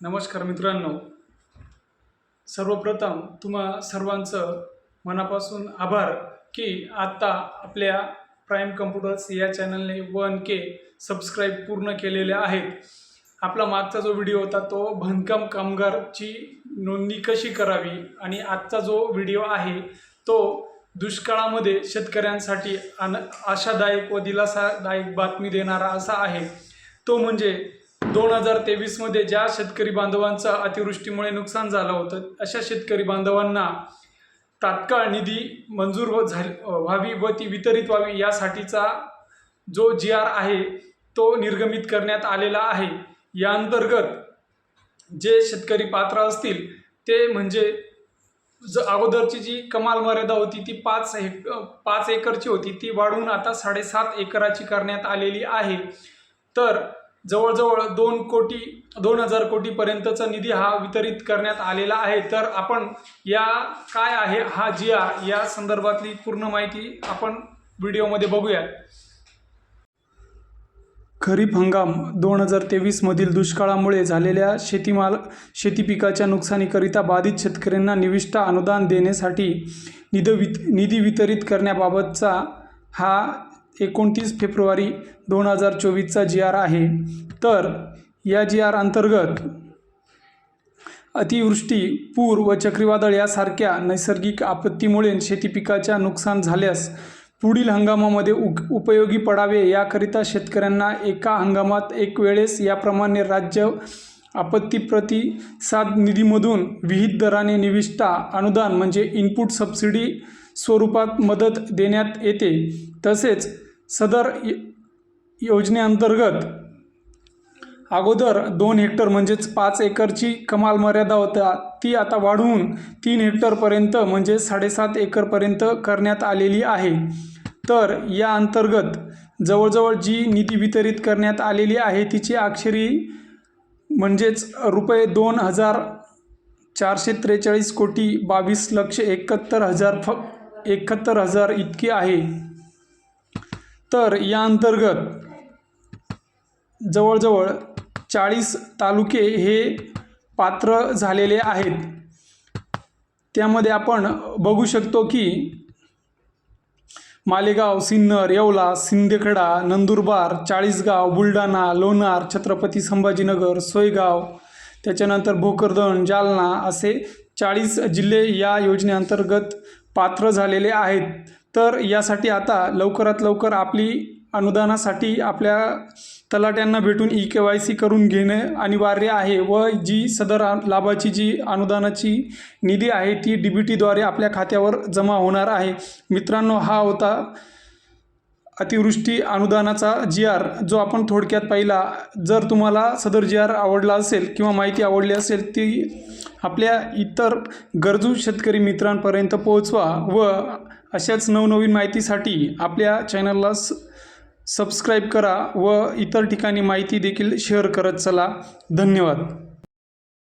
नमस्कार मित्रांनो. सर्वप्रथम तुम्हा सर्वांचं मनापासून आभार की आत्ता आपल्या प्राईम कम्प्युटर्स या चॅनलने वन के सबस्क्राईब पूर्ण केलेले आहेत. आपला मागचा जो व्हिडिओ होता तो बांधकाम कामगारची नोंदणी कशी करावी आणि आजचा जो व्हिडिओ आहे तो दुष्काळामध्ये शेतकऱ्यांसाठी अन आशादायक व दिलासादायक बातमी देणारा असा आहे. तो म्हणजे दोन हजार तेवीसमध्ये ज्या शेतकरी बांधवांचं अतिवृष्टीमुळे नुकसान झालं होतं अशा शेतकरी बांधवांना तात्काळ निधी मंजूर व झाली व्हावी व ती वितरित व्हावी यासाठीचा जो जी आर आहे तो निर्गमित करण्यात आलेला आहे. या अंतर्गत जे शेतकरी पात्र असतील ते म्हणजे ज अगोदरची जी कमाल मर्यादा होती ती पाच हेक पाच एकरची होती ती वाढवून आता साडेसात एकराची करण्यात आलेली आहे. तर जवळजवळ दोन कोटी दोन हजार कोटीपर्यंतचा निधी हा वितरित करण्यात आलेला आहे. तर आपण या काय आहे हा जी आर या संदर्भातली पूर्ण माहिती आपण व्हिडिओमध्ये बघूया खरीप हंगाम दोन हजार तेवीसमधील दुष्काळामुळे झालेल्या शेतीमाल शेती पिकाच्या नुकसानीकरिता बाधित शेतकऱ्यांना निविष्ट अनुदान देण्यासाठी निधी वित निधी वितरित करण्याबाबतचा हा एकोणतीस फेब्रुवारी दोन हजार चोवीसचा जी आर आहे. तर या जी आर अंतर्गत अतिवृष्टी पूर व चक्रीवादळ यासारख्या नैसर्गिक आपत्तीमुळे शेती पिकाच्या नुकसान झाल्यास पुढील हंगामामध्ये उ उपयोगी पडावे याकरिता शेतकऱ्यांना एका हंगामात एक वेळेस याप्रमाणे राज्य आपत्ती प्रतिसाद निधीमधून विहित दराने निविष्ठा अनुदान म्हणजे इनपुट सबसिडी स्वरूपात मदत देण्यात येते. तसेच सदर य- योजनेअंतर्गत अगोदर दोन हेक्टर म्हणजेच पाच एकरची कमाल मर्यादा होता. ती आता वाढवून तीन हेक्टरपर्यंत म्हणजे साडेसात एकरपर्यंत करण्यात आलेली आहे. तर या अंतर्गत जवळजवळ जी निधी वितरित करण्यात आलेली आहे तिची अक्षरी म्हणजेच रुपये दोन हजार चारशे त्रेचाळीस कोटी बावीस लक्ष एकाहत्तर हजार फ एकाहत्तर हजार इतकी आहे. तर या अंतर्गत जवळजवळ चाळीस तालुके हे पात्र झालेले आहेत. त्यामध्ये आपण बघू शकतो की मालेगाव सिन्नर येवला सिंदखेडा नंदुरबार चाळीसगाव बुलढाणा लोणार छत्रपती संभाजीनगर सोयगाव त्याच्यानंतर भोकरदन जालना असे चाळीस जिल्हे या योजनेअंतर्गत पात्र झालेले आहेत. तर यासाठी आता लवकरात लवकर आपली अनुदानासाठी आपल्या तलाट्यांना भेटून ई के वाय सी करून घेणे अनिवार्य आहे व जी सदर लाभाची जी अनुदानाची निधी आहे ती डी बी टीद्वारे आपल्या खात्यावर जमा होणार आहे. मित्रांनो हा होता अतिवृष्टी अनुदानाचा जी आर जो आपण थोडक्यात पाहिला. जर तुम्हाला सदर जी आर आवडला असेल किंवा माहिती आवडली असेल ती आपल्या इतर गरजू शेतकरी मित्रांपर्यंत पोहोचवा व अशाच नवनवीन माहितीसाठी आपल्या चॅनलला स सबस्क्राईब करा व इतर ठिकाणी माहिती देखील शेअर करत चला. धन्यवाद.